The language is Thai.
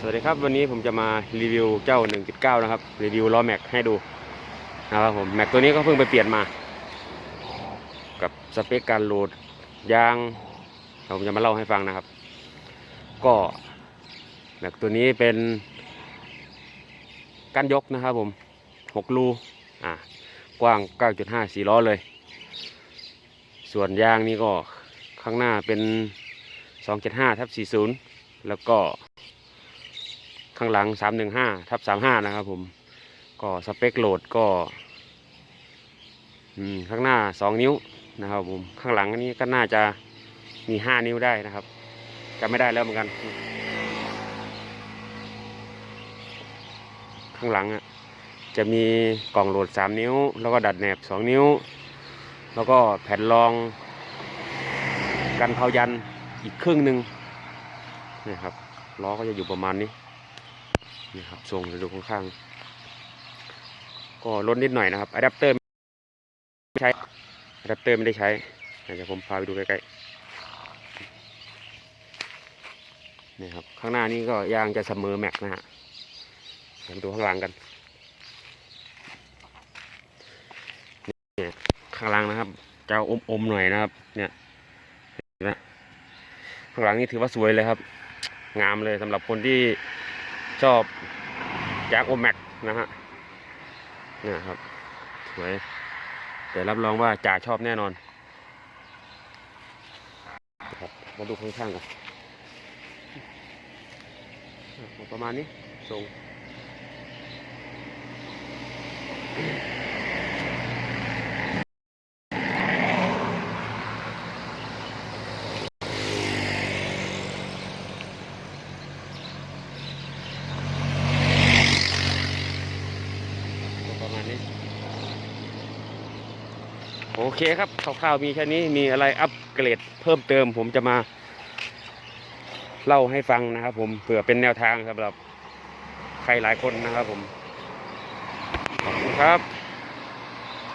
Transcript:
สวัสดีครับวันนี้ผมจะมารีวิวเจ้า 1.9 นะครับรีวิวล้อแม็กให้ดูนะครับผมแม็กตัวนี้ก็เพิ่งไปเปลี่ยนมา กับสเปคการโหลดยางผมจะมาเล่าให้ฟังนะครับ ก็แม็กตัวนี้เป็นก้นยกนะครับผม6รูอ่ากว้าง 9.5 4ล้อเลย ส่วนยางนี่ก็ข้างหน้าเป็น 275ทับ40 แล้วก็ ข้างหลัง 315ทับ35 นะครับผม ก็สเปคโหลดก็ข้างหน้า 2 นิ้วนะครับผม ข้างหลังอันนี้ก็น่าจะมี 5 นิ้วได้นะครับจำไม่ได้แล้วเหมือนกัน ข้างหลังอะจะมีกล่องโหลด 3 นิ้ว แล้วก็ดัดแหนบ 2 นิ้ว แล้วก็แผ่นรอง กันเผายันอีกครึ่งหนึ่งนี่ครับล้อก็จะอยู่ประมาณนี้ นี่ครับทรงจะดูข้าง ก็ลดนิดหน่อยนะครับอะแดปเตอร์ไม่ใช้อะแดปเตอร์ไม่ได้ใช้เดี๋ยวผมพาไปดูใกล้ๆนี่ครับ ข้างหน้านี่ก็ยางจะเสมอแม็กนะฮะเดี๋ยวดูข้างหลังกันนี่ข้างหลังนะครับจะอมๆหน่อยนะครับ เนี่ยนไหมข้างหลังนี่ถือว่าสวยเลยครับ งามเลยสำหรับคนที่ ชอบจากโอแม็กนะฮะเนี่ยครับสวยแต่รับรองว่าจ่าชอบแน่นอนครับมาดูข้างๆกันประมาณนี้ทรง ประมาณนี้ โอเคครับคร่าวๆมีแค่นี้มีอะไรอัปเกรดเพิ่มเติมผมจะมาเล่าให้ฟังนะครับ ผมเผื่อเป็นแนวทางสำหรับใครหลายคนนะครับผม ขอบคุณครับ